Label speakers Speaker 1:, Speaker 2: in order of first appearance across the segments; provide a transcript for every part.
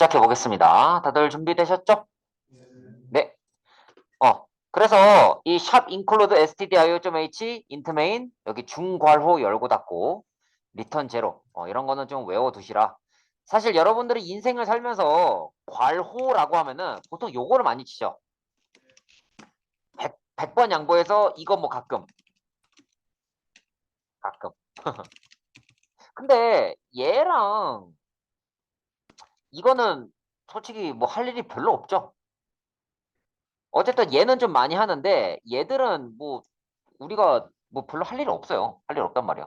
Speaker 1: 시작해 보겠습니다. 다들 준비되셨죠? 네. 어, 그래서 이 샵 include stdio.h main 여기 중괄호 열고 닫고 리턴 제로 어, 이런 거는 좀 외워 두시라. 사실 여러분들이 인생을 살면서 괄호라고 하면은 보통 요거를 많이 치죠. 100, 100번 양보해서 이거 뭐 가끔 가끔 근데 얘랑 이거는 솔직히 뭐 할 일이 별로 없죠. 어쨌든 얘는 좀 많이 하는데 얘들은 뭐 우리가 뭐 별로 할 일이 없어요. 할 일 없단 말이야.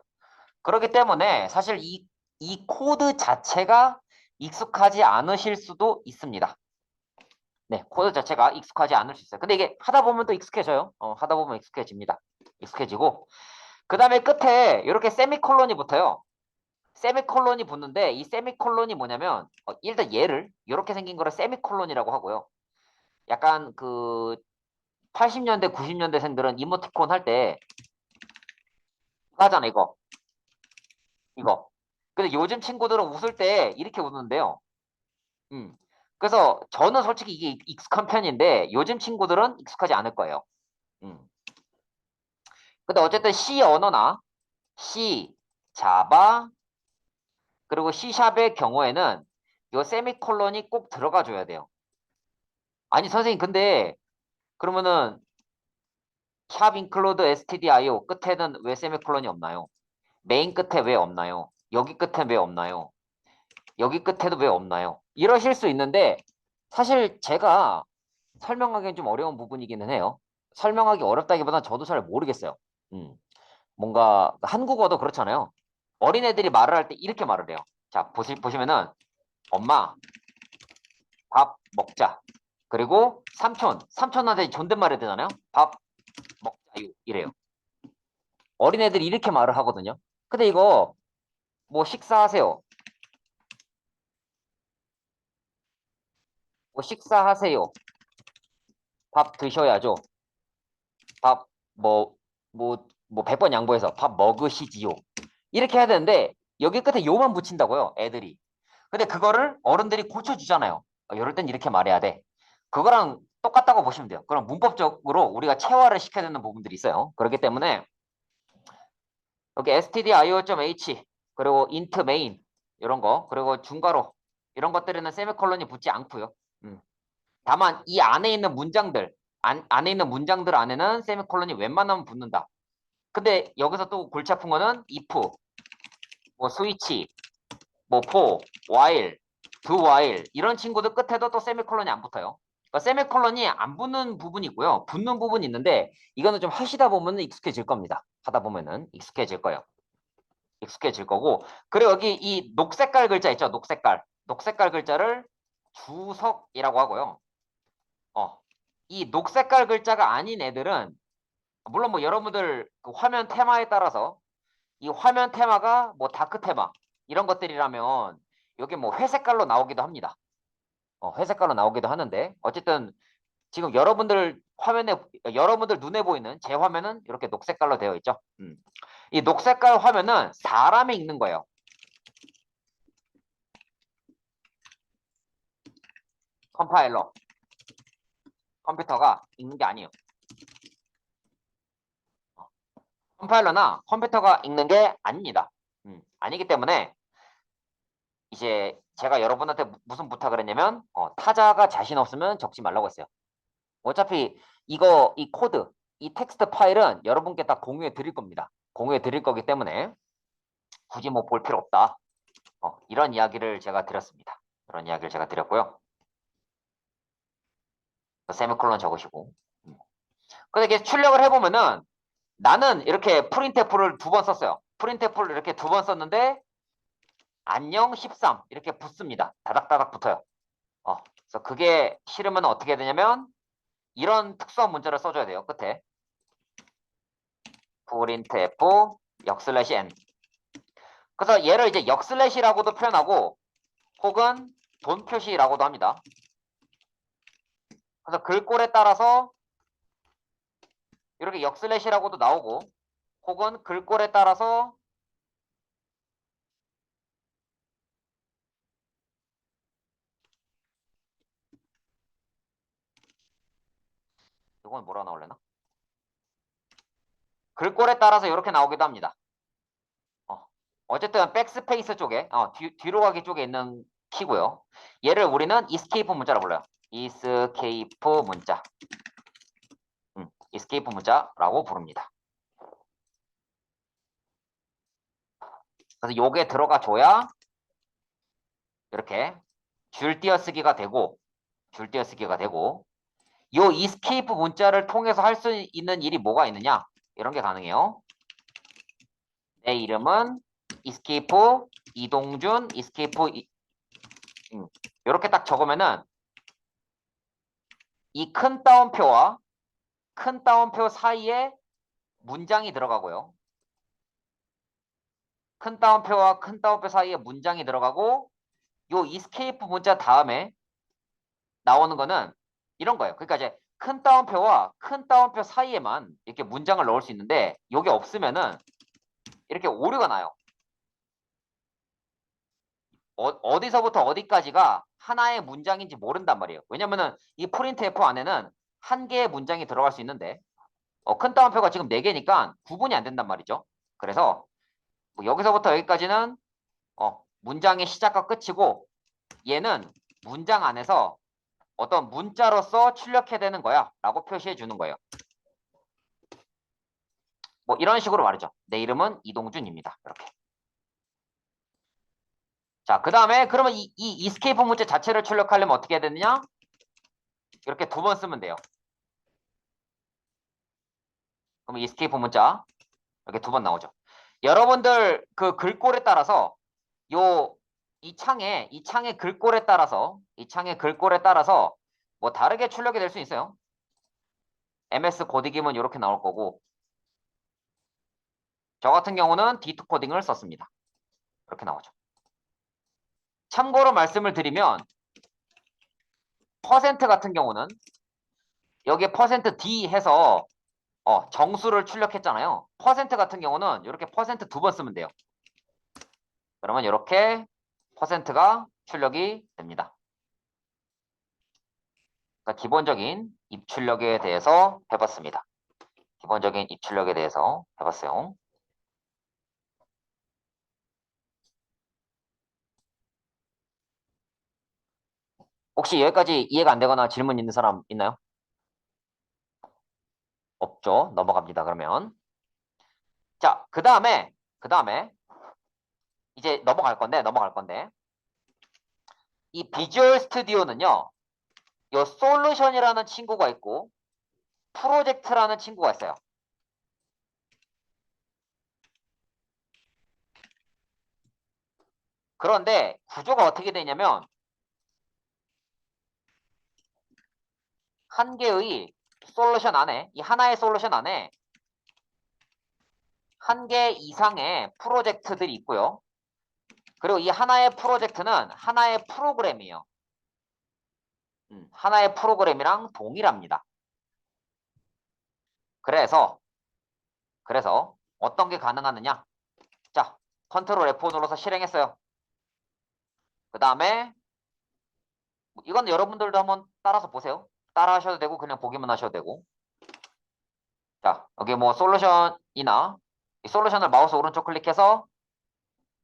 Speaker 1: 그렇기 때문에 사실 이, 이 코드 자체가 익숙하지 않으실 수도 있습니다. 네, 코드 자체가 익숙하지 않을 수 있어요. 근데 이게 하다 보면 또 익숙해져요. 어, 하다 보면 익숙해집니다. 익숙해지고 그 다음에 끝에 이렇게 세미콜론이 붙어요. 세미콜론이 붙는데 이 세미콜론이 뭐냐면 어, 일단 얘를 이렇게 생긴 거를 세미콜론이라고 하고요. 약간 그 80년대 90년대 생들은 이모티콘 할 때 하잖아 이거. 이거. 근데 요즘 친구들은 웃을 때 이렇게 웃는데요. 음. 그래서 저는 솔직히 이게 익- 익숙한 편인데 요즘 친구들은 익숙하지 않을 거예요. 음. 근데 어쨌든 C 언어나 C, 자바 그리고 C샵의 경우에는 요 세미콜론이 꼭 들어가 줘야 돼요 아니 선생님 근데 그러면은 샵 include stdio 끝에는 왜 세미콜론이 없나요? 메인 끝에 왜 없나요? 여기 끝에 왜 없나요? 여기 끝에도 왜 없나요? 이러실 수 있는데 사실 제가 설명하기엔 좀 어려운 부분이기는 해요. 설명하기 어렵다기보다는 저도 잘 모르겠어요. 음, 뭔가 한국어도 그렇잖아요. 어린애들이 말을 할 때 이렇게 말을 해요. 자, 보시, 보시면은 엄마 밥 먹자. 그리고 삼촌, 삼촌한테 존댓말 해야 되잖아요. 밥 먹자유 이래요. 어린애들이 이렇게 말을 하거든요. 근데 이거 뭐 식사하세요. 뭐 식사하세요. 밥 드셔야죠. 밥 뭐 뭐 뭐 100번 양보해서 밥 먹으시지요. 이렇게 해야 되는데 여기 끝에 요만 붙인다고요. 애들이. 근데 그거를 어른들이 고쳐주잖아요. 어, 이럴 땐 이렇게 말해야 돼. 그거랑 똑같다고 보시면 돼요. 그럼 문법적으로 우리가 체화를 시켜야 되는 부분들이 있어요. 그렇기 때문에 여기 stdio.h 그리고 int main 이런 거 그리고 중괄호 이런 것들에는 세미콜론이 붙지 않고요. 음. 다만 이 안에 있는 문장들 안, 안에 있는 문장들 안에는 세미콜론이 웬만하면 붙는다. 근데 여기서 또 골치 아픈 거는 if, 뭐 스위치, 뭐 for, while, do while 이런 친구들 끝에도 또 세미콜론이 안 붙어요. 그러니까 세미콜론이 안 붙는 부분이 있고요. 붙는 부분이 있는데 이거는 좀 하시다 보면 익숙해질 겁니다. 하다 보면은 익숙해질 거예요. 익숙해질 거고 그리고 여기 이 녹색깔 글자 있죠? 녹색깔. 녹색깔 글자를 주석이라고 하고요. 어. 이 녹색깔 글자가 아닌 애들은 물론 뭐 여러분들 그 화면 테마에 따라서 이 화면 테마가 뭐 다크 테마 이런 것들이라면 여기 뭐 회색깔로 나오기도 합니다. 어, 회색깔로 나오기도 하는데 어쨌든 지금 여러분들 화면에 여러분들 눈에 보이는 제 화면은 이렇게 녹색깔로 되어 있죠. 음. 이 녹색깔 화면은 사람이 읽는 거예요. 컴파일러 컴퓨터가 읽는 게 아니에요. 어. 컴파일러나 컴퓨터가 읽는 게 아닙니다. 음, 아니기 때문에 이제 제가 여러분한테 무- 무슨 부탁을 했냐면 어, 타자가 자신 없으면 적지 말라고 했어요. 어차피 이거 이 코드 이 텍스트 파일은 여러분께 다 공유해 드릴 겁니다. 공유해 드릴 거기 때문에 굳이 뭐 볼 필요 없다. 어, 이런 이야기를 제가 드렸습니다. 이런 이야기를 제가 드렸고요. 세미콜론 적으시고. 음. 근데 이게 출력을 해보면은 나는 이렇게 프린트F를 두 번 썼어요. 프린트F를 이렇게 두 번 썼는데 안녕 13 이렇게 붙습니다. 다닥다닥 붙어요. 어, 그래서 그게 싫으면 어떻게 되냐면 이런 특수한 문자를 써줘야 돼요. 끝에 printf 역슬래시 n 그래서 얘를 이제 역슬래시라고도 표현하고 혹은 돈 표시라고도 합니다. 그래서 글꼴에 따라서 이렇게 역슬래시라고도 나오고 혹은 글꼴에 따라서 이건 뭐라 나올래나? 글꼴에 따라서 이렇게 나오기도 합니다. 어. 어쨌든 백스페이스 쪽에 어, 뒤, 뒤로 가기 쪽에 있는 키고요. 얘를 우리는 이스케이프 문자라고 불러요. 이스케이프 문자. 음, escape 문자라고 부릅니다. 그래서 요게 들어가 줘야 이렇게 줄 띄어쓰기가 되고 줄 띄어쓰기가 되고 요 escape 문자를 통해서 할 수 있는 일이 뭐가 있느냐 이런 게 가능해요. 내 이름은 escape 이동준 escape 이, 음, 이렇게 딱 적으면은 이 큰 따옴표와 큰 따옴표 사이에 문장이 들어가고요. 큰 따옴표와 큰 따옴표 사이에 문장이 들어가고 요 escape 문자 다음에 나오는 거는 이런 거예요. 그러니까 이제 큰 따옴표와 큰 따옴표 사이에만 이렇게 문장을 넣을 수 있는데 여기 없으면은 이렇게 오류가 나요. 어, 디서부터 어디까지가 하나의 문장인지 모른단 말이에요. 왜냐면은 이 프린트 F 안에는 한 개의 문장이 들어갈 수 있는데 어, 큰 따옴표가 지금 네 개니까 구분이 안 된단 말이죠. 그래서 뭐 여기서부터 여기까지는 어, 문장의 시작과 끝이고 얘는 문장 안에서 어떤 문자로서 출력해야 되는 거야 라고 표시해 주는 거예요. 뭐 이런 식으로 말이죠. 내 이름은 이동준입니다. 이렇게. 자, 그 다음에 그러면 이, 이 escape 문자 자체를 출력하려면 어떻게 해야 되느냐? 이렇게 두 번 쓰면 돼요. 그럼 escape 문자 이렇게 두 번 나오죠. 여러분들 그 글꼴에 따라서 요 이 창에 이 창의 글꼴에 따라서 이 창의 글꼴에 따라서 뭐 다르게 출력이 될 수 있어요. MS 코딩이면 이렇게 나올 거고 저 같은 경우는 D2 코딩을 썼습니다. 이렇게 나오죠. 참고로 말씀을 드리면 퍼센트 같은 경우는 여기에 퍼센트 %D 해서 어, 정수를 출력했잖아요. 퍼센트 같은 경우는 이렇게 퍼센트 두 번 쓰면 돼요. 그러면 이렇게 퍼센트가 출력이 됩니다. 그러니까 기본적인 입출력에 대해서 해봤습니다. 기본적인 입출력에 대해서 해봤어요. 혹시 여기까지 이해가 안 되거나 질문 있는 사람 있나요? 없죠. 넘어갑니다. 그러면 자, 그 다음에 그 다음에 이제 넘어갈 건데 넘어갈 건데 이 비주얼 스튜디오는요. 요 솔루션이라는 친구가 있고 프로젝트라는 친구가 있어요. 그런데 구조가 어떻게 되냐면 한 개의 솔루션 안에 이 하나의 솔루션 안에 한 개 이상의 프로젝트들이 있고요. 그리고 이 하나의 프로젝트는 하나의 프로그램이에요. 음, 하나의 프로그램이랑 동일합니다. 그래서 그래서 어떤 게 가능하느냐? 자, 컨트롤 F 눌러서 실행했어요. 그 다음에 이건 여러분들도 한번 따라서 보세요. 따라 하셔도 되고 그냥 보기만 하셔도 되고. 자 여기 뭐 솔루션이나 이 솔루션을 마우스 오른쪽 클릭해서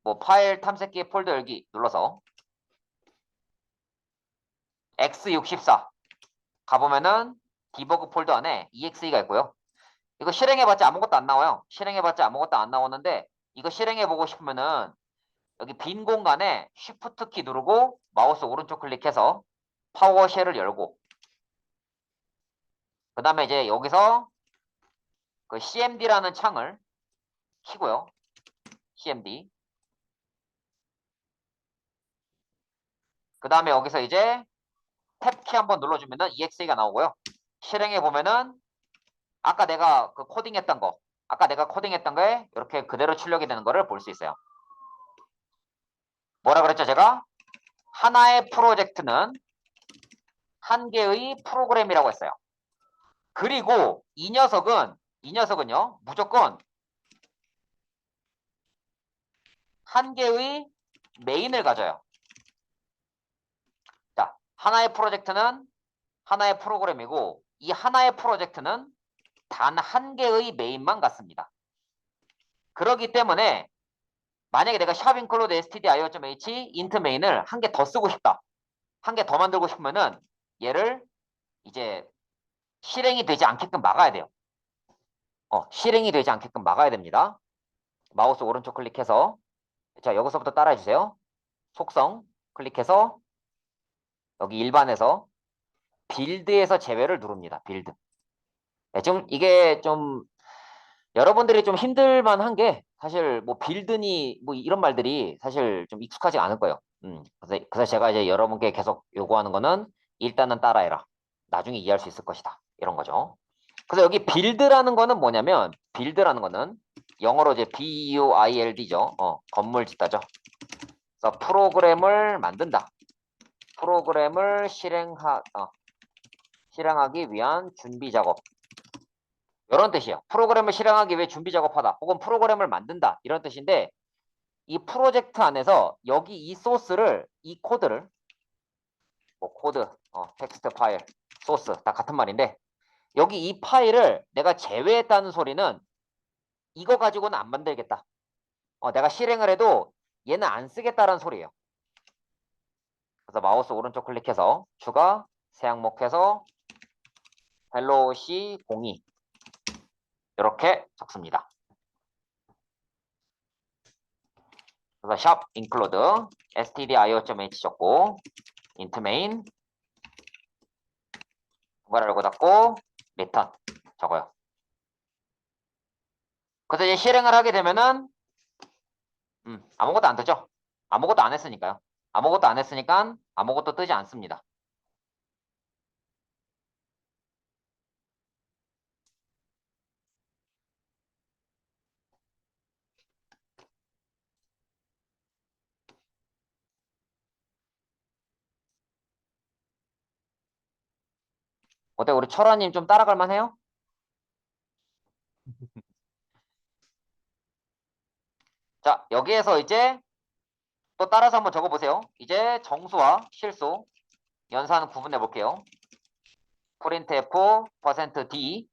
Speaker 1: 뭐 파일 탐색기 폴더 열기 눌러서 x64 가보면은 디버그 폴더 안에 exe가 있고요. 이거 실행해봤자 아무것도 안 나와요. 실행해봤자 아무것도 안 나오는데 이거 실행해보고 싶으면은 여기 빈 공간에 쉬프트 키 누르고 마우스 오른쪽 클릭해서 파워쉘을 열고 그 다음에 이제 여기서 그 CMD라는 창을 키고요. CMD. 그 다음에 여기서 이제 탭키 한번 눌러주면은 EXE가 나오고요. 실행해 보면은 아까 내가 그 코딩했던 거, 아까 내가 코딩했던 거에 이렇게 그대로 출력이 되는 거를 볼 수 있어요. 뭐라 그랬죠, 제가? 하나의 프로젝트는 한 개의 프로그램이라고 했어요. 그리고 이 녀석은 이 녀석은요 무조건 한 개의 메인을 가져요. 자 하나의 프로젝트는 하나의 프로그램이고 이 하나의 프로젝트는 단 한 개의 메인만 갖습니다. 그러기 때문에 만약에 내가 샵 include stdio.h int main을 한 개 더 쓰고 싶다. 한 개 더 만들고 싶으면은 얘를 이제 실행이 되지 않게끔 막아야 돼요. 어, 실행이 되지 않게끔 막아야 됩니다. 마우스 오른쪽 클릭해서 자, 여기서부터 따라해 주세요. 속성 클릭해서 여기 일반에서 빌드에서 제외를 누릅니다. 빌드. 네, 지금 이게 좀 여러분들이 좀 힘들만 한 게 사실 뭐 빌드니 뭐 이런 말들이 사실 좀 익숙하지 않을 거예요. 음, 그래서, 그래서 제가 이제 여러분께 계속 요구하는 거는 일단은 따라해라. 나중에 이해할 수 있을 것이다. 이런 거죠. 그래서 여기 빌드라는 거는 뭐냐면 빌드라는 거는 영어로 이제 B-U-I-L-D죠. 어, 건물 짓다죠. 그래서 프로그램을 만든다. 프로그램을 실행하 어, 실행하기 위한 준비 작업. 이런 뜻이에요. 프로그램을 실행하기 위해 준비 작업하다. 혹은 프로그램을 만든다. 이런 뜻인데 이 프로젝트 안에서 여기 이 소스를 이 코드를 뭐 코드, 어, 텍스트 파일, 소스 다 같은 말인데 여기 이 파일을 내가 제외했다는 소리는 이거 가지고는 안 만들겠다. 어, 내가 실행을 해도 얘는 안 쓰겠다라는 소리예요. 그래서 마우스 오른쪽 클릭해서 추가 새 항목해서 hello c02 이렇게 적습니다. 그래서 샵 include stdio.h 적고 int main 분갈이라고 닫고 return 적어요. 그래서 이제 실행을 하게 되면은 음, 아무것도 안 뜨죠. 아무것도 안 했으니까요. 아무것도 안 했으니까 아무것도 뜨지 않습니다. 어때 우리 철화님 좀 따라갈 만해요? 자 여기에서 이제 또 따라서 한번 적어보세요. 이제 정수와 실수 연산 구분해 볼게요. printf %d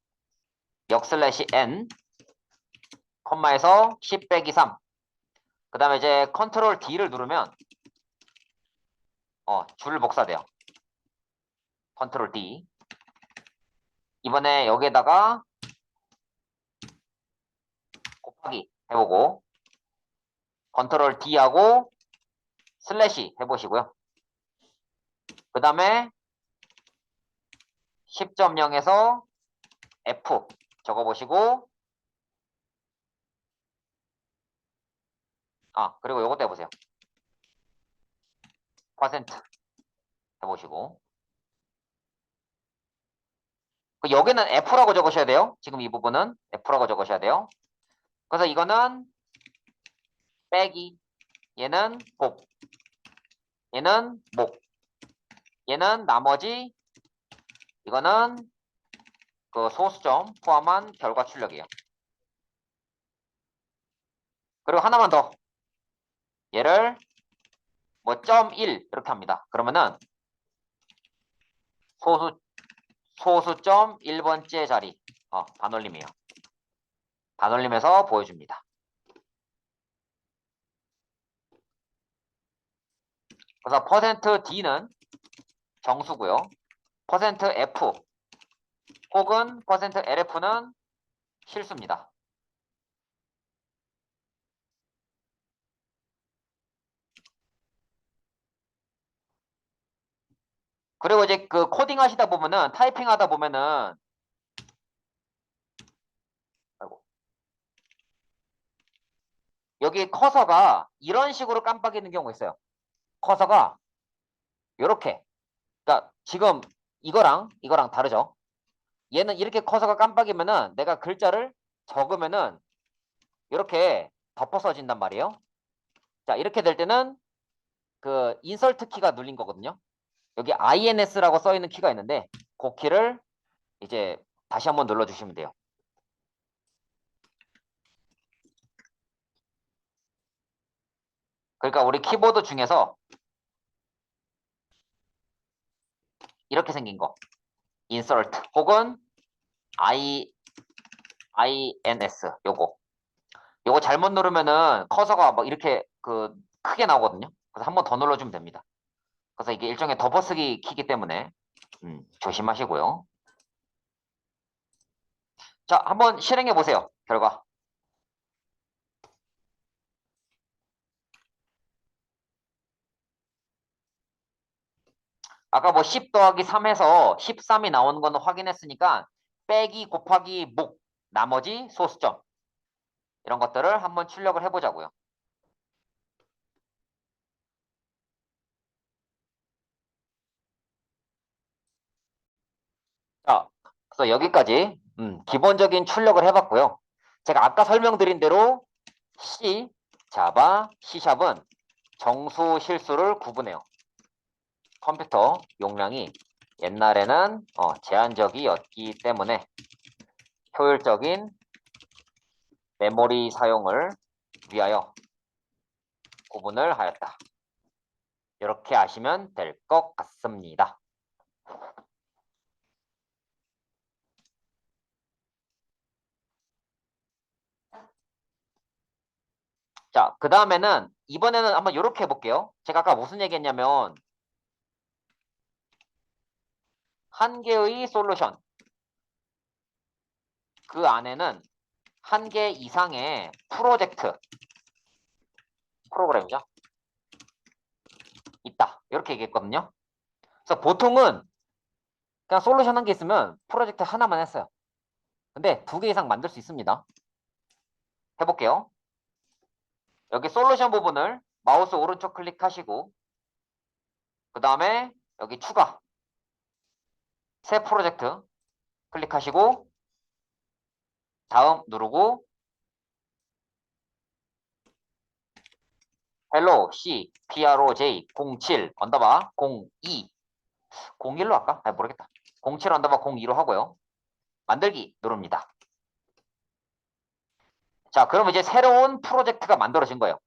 Speaker 1: 역 슬래시 n 컴마에서 10 빼기 3. 그 다음에 이제 컨트롤 D를 누르면 어, 줄 복사돼요. 컨트롤 D. 이번에 여기에다가 곱하기 해보고 컨트롤 D하고 슬래시 해보시고요. 그 다음에 10.0에서 F 적어보시고 아 그리고 요것도 해보세요. 퍼센트 해보시고 그 여기는 F라고 적으셔야 돼요. 지금 이 부분은 F라고 적으셔야 돼요. 그래서 이거는 빼기 얘는 곱 얘는 목 얘는 나머지 이거는 그 소수점 포함한 결과 출력이에요. 그리고 하나만 더 얘를 뭐 점 1 이렇게 합니다. 그러면은 소수 소수점 1번째 자리 어, 반올림이에요. 반올림해서 보여줍니다. 그래서 퍼센트 %d는 정수고요. 퍼센트 %f 혹은 퍼센트 %lf는 실수입니다. 그리고 이제 그 코딩 하시다 보면은 타이핑 하다 보면은 아이고. 여기 커서가 이런 식으로 깜빡이는 경우가 있어요. 커서가 이렇게 그러니까 지금 이거랑 이거랑 다르죠. 얘는 이렇게 커서가 깜빡이면은 내가 글자를 적으면은 이렇게 덮어서진단 말이에요. 자 이렇게 될 때는 그 인설트 키가 눌린 거거든요. 여기 INS라고 써 있는 키가 있는데 그 키를 이제 다시 한번 눌러주시면 돼요. 그러니까 우리 키보드 중에서 이렇게 생긴 거 insert 혹은 i ins 요거 요거 잘못 누르면은 커서가 막 이렇게 그 크게 나오거든요. 그래서 한 번 더 눌러주면 됩니다. 그래서 이게 일종의 덮어쓰기 키기 때문에 음, 조심하시고요. 자, 한번 실행해 보세요. 결과. 아까 뭐 10 더하기 3에서 13이 나오는 거는 확인했으니까 빼기 곱하기 목 나머지 소수점 이런 것들을 한번 출력을 해보자고요. 자, 그래서 여기까지 음, 기본적인 출력을 해봤고요. 제가 아까 설명드린 대로 C, 자바, C샵은 정수 실수를 구분해요. 컴퓨터 용량이 옛날에는 어, 제한적이었기 때문에 효율적인 메모리 사용을 위하여 구분을 하였다. 이렇게 아시면 될 것 같습니다. 자, 그 다음에는 이번에는 한번 이렇게 해볼게요. 제가 아까 무슨 얘기했냐면 한 개의 솔루션 그 안에는 한 개 이상의 프로젝트 프로그램이죠. 있다. 이렇게 얘기했거든요. 그래서 보통은 그냥 솔루션 한 개 있으면 프로젝트 하나만 했어요. 근데 두 개 이상 만들 수 있습니다. 해볼게요. 여기 솔루션 부분을 마우스 오른쪽 클릭하시고 그 다음에 여기 추가 새 프로젝트 클릭하시고 다음 누르고 hello c proj 07 언더바 02 01로 할까? 아 모르겠다. 07 언더바 02로 하고요. 만들기 누릅니다 자 그럼 이제 새로운 프로젝트가 만들어진 거예요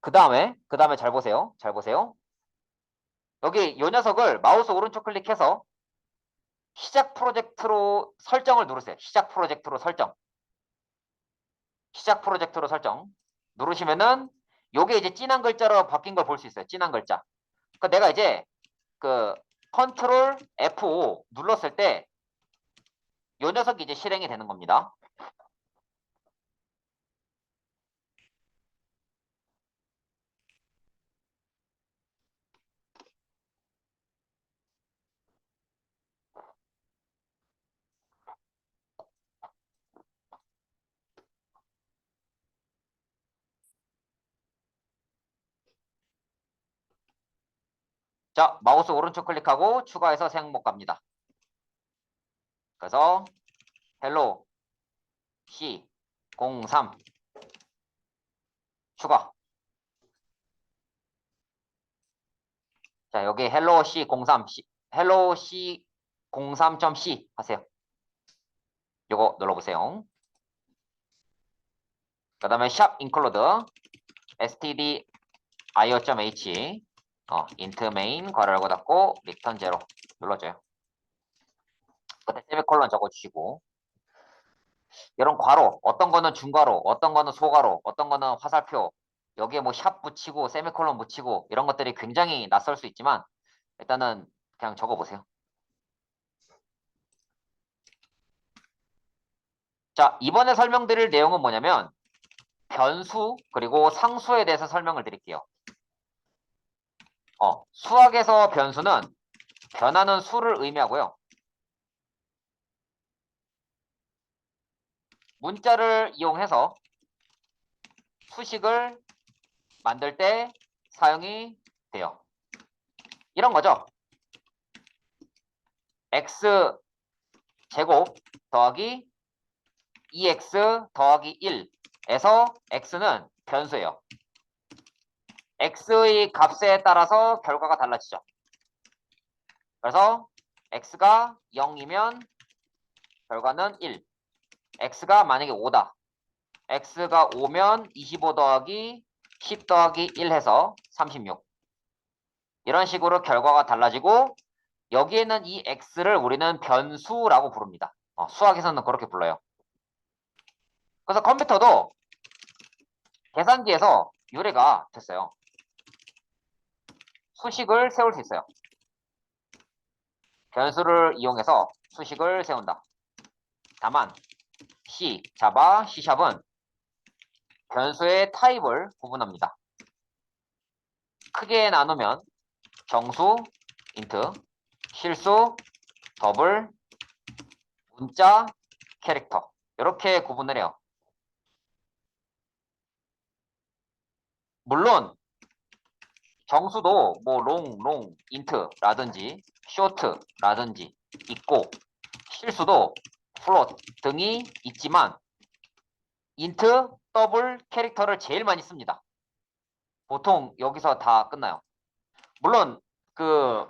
Speaker 1: 그 다음에 그 다음에 잘 보세요 잘 보세요 여기 이 녀석을 마우스 오른쪽 클릭해서 시작 프로젝트로 설정을 누르세요. 시작 프로젝트로 설정. 시작 프로젝트로 설정. 누르시면은 요게 이제 진한 글자로 바뀐 걸 볼 수 있어요. 진한 글자. 그 내가 이제 그 컨트롤 F5 눌렀을 때 요 녀석이 이제 실행이 되는 겁니다. 자, 마우스 오른쪽 클릭하고 추가해서 새 항목 갑니다. 그래서 hello C 03 추가. 자, 여기 hello C 03 C, hello C 03.c 하세요. 요거 눌러보세요. 그 다음에 샵 include std io.h 어, int main 괄호라고 닫고 return 0 눌러줘요. 그때 세미콜론 적어주시고 이런 괄호 어떤 거는 중괄호 어떤 거는 소괄호 어떤 거는 화살표 여기에 뭐 샵 붙이고 세미콜론 붙이고 이런 것들이 굉장히 낯설 수 있지만 일단은 그냥 적어보세요. 자 이번에 설명드릴 내용은 뭐냐면 변수 그리고 상수에 대해서 설명을 드릴게요. 어, 수학에서 변수는 변하는 수를 의미하고요. 문자를 이용해서 수식을 만들 때 사용이 돼요. 이런 거죠. x 제곱 더하기 2x 더하기 1에서 x는 변수예요. x의 값에 따라서 결과가 달라지죠. 그래서 x가 0이면 결과는 1. X가 만약에 5다. x가 5면 25 더하기 10 더하기 1 해서 36. 이런 식으로 결과가 달라지고 여기에는 이 x를 우리는 변수라고 부릅니다. 어, 수학에서는 그렇게 불러요. 그래서 컴퓨터도 계산기에서 유래가 됐어요. 수식을 세울 수 있어요. 변수를 이용해서 수식을 세운다. 다만 C, 자바, C샵은 변수의 타입을 구분합니다. 크게 나누면 정수, 인트, 실수, 더블, 문자, 캐릭터 이렇게 구분을 해요. 물론 정수도 뭐 롱, 롱, 인트라든지 쇼트라든지 있고 실수도 플롯 등이 있지만 인트, 더블 캐릭터를 제일 많이 씁니다. 보통 여기서 다 끝나요. 물론 그,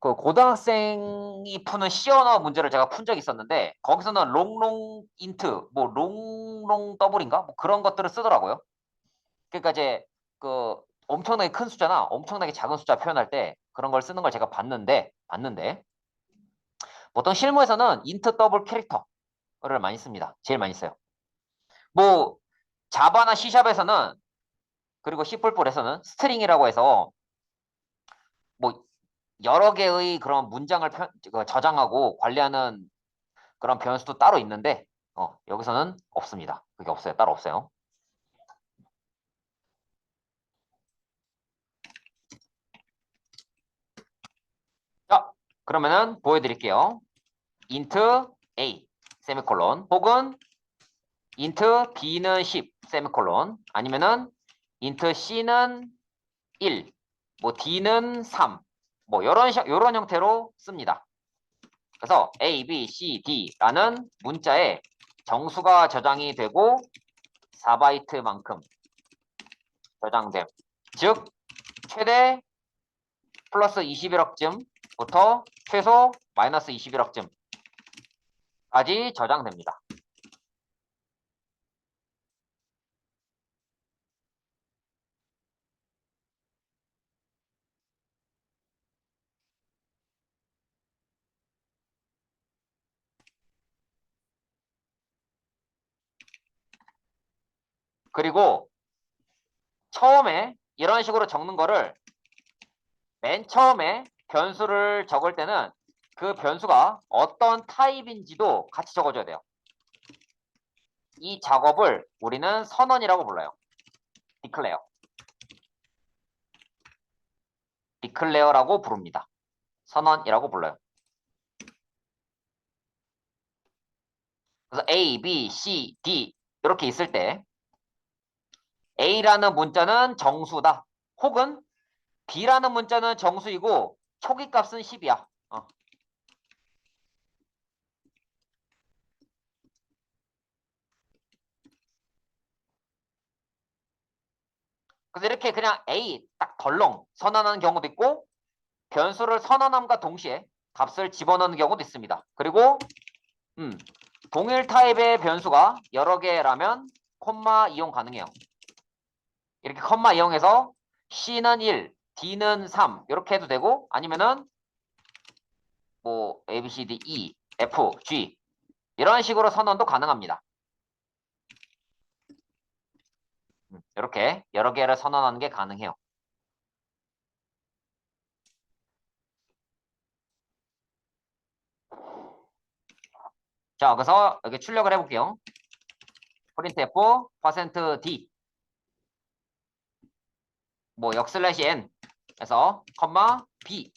Speaker 1: 그 고등학생이 푸는 언어 문제를 제가 푼 적이 있었는데 거기서는 롱롱 인트, 뭐 롱롱 더블인가 뭐 그런 것들을 쓰더라고요. 그러니까 이제 그 엄청나게 큰 숫자나 엄청나게 작은 숫자 표현할 때 그런 걸 쓰는 걸 제가 봤는데 봤는데 보통 실무에서는 인트 더블 캐릭터를 많이 씁니다. 제일 많이 써요. 뭐 자바나 C샵에서는 그리고 C++에서는 스트링이라고 해서 뭐 여러 개의 그런 문장을 편- 그 저장하고 관리하는 그런 변수도 따로 있는데 어, 여기서는 없습니다. 그게 없어요. 따로 없어요. 자, 그러면은 보여드릴게요. Int a 세미콜론 혹은 int b는 10 세미콜론 아니면은 int c는 1, 뭐 d는 3, 뭐 이런 이런 형태로 씁니다. 그래서 a, b, c, d라는 문자에 정수가 저장이 되고 4바이트만큼 저장됨. 즉 최대 플러스 21억쯤부터 최소 마이너스 21억쯤 까지 저장됩니다. 그리고 처음에 이런 식으로 적는 거를 맨 처음에 변수를 적을 때는 그 변수가 어떤 타입인지도 같이 적어줘야 돼요. 이 작업을 우리는 선언이라고 불러요. declare. declare라고 부릅니다. 선언이라고 불러요. 그래서 A, B, C, D 이렇게 있을 때 A라는 문자는 정수다. 혹은 B라는 문자는 정수이고 초기 값은 10이야. 어. 그래서 이렇게 그냥 A 딱 덜렁 선언하는 경우도 있고 변수를 선언함과 동시에 값을 집어넣는 경우도 있습니다. 그리고 음, 동일 타입의 변수가 여러 개라면 콤마 이용 가능해요. 이렇게 콤마 이용해서 C는 1, D는 3 이렇게 해도 되고 아니면은 뭐 A, B, C, D, E, F, G 이런 식으로 선언도 가능합니다. 이렇게 여러 개를 선언하는 게 가능해요. 자, 그래서 여기 출력을 해볼게요. printf %d 뭐 역슬래시 n 에서 컴마 b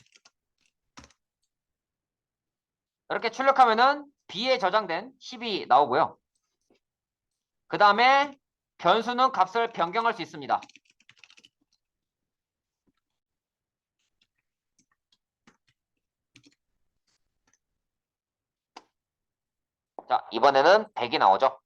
Speaker 1: 이렇게 출력하면은 b에 저장된 10이 나오고요. 그 다음에 변수는 값을 변경할 수 있습니다. 자, 이번에는 100이 나오죠.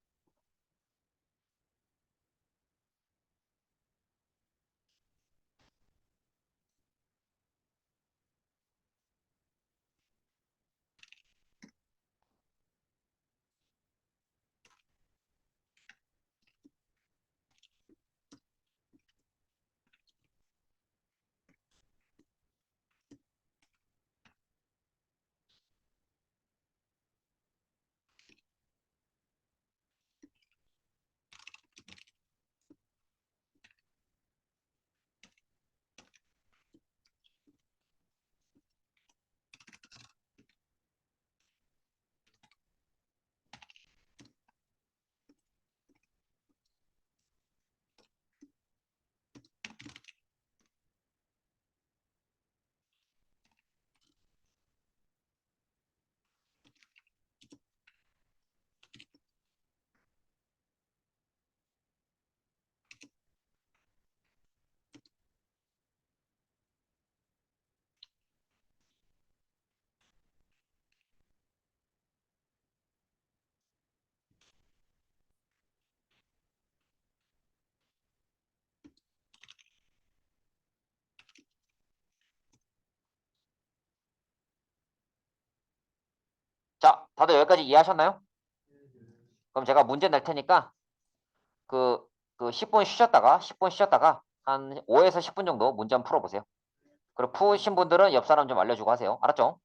Speaker 1: 자, 다들 여기까지 이해하셨나요? 그럼 제가 문제 낼 테니까 그, 그 10분 쉬셨다가 10분 쉬셨다가 한 5에서 10분 정도 문제 한번 풀어보세요. 그리고 푸신 분들은 옆 사람 좀 알려주고 하세요. 알았죠?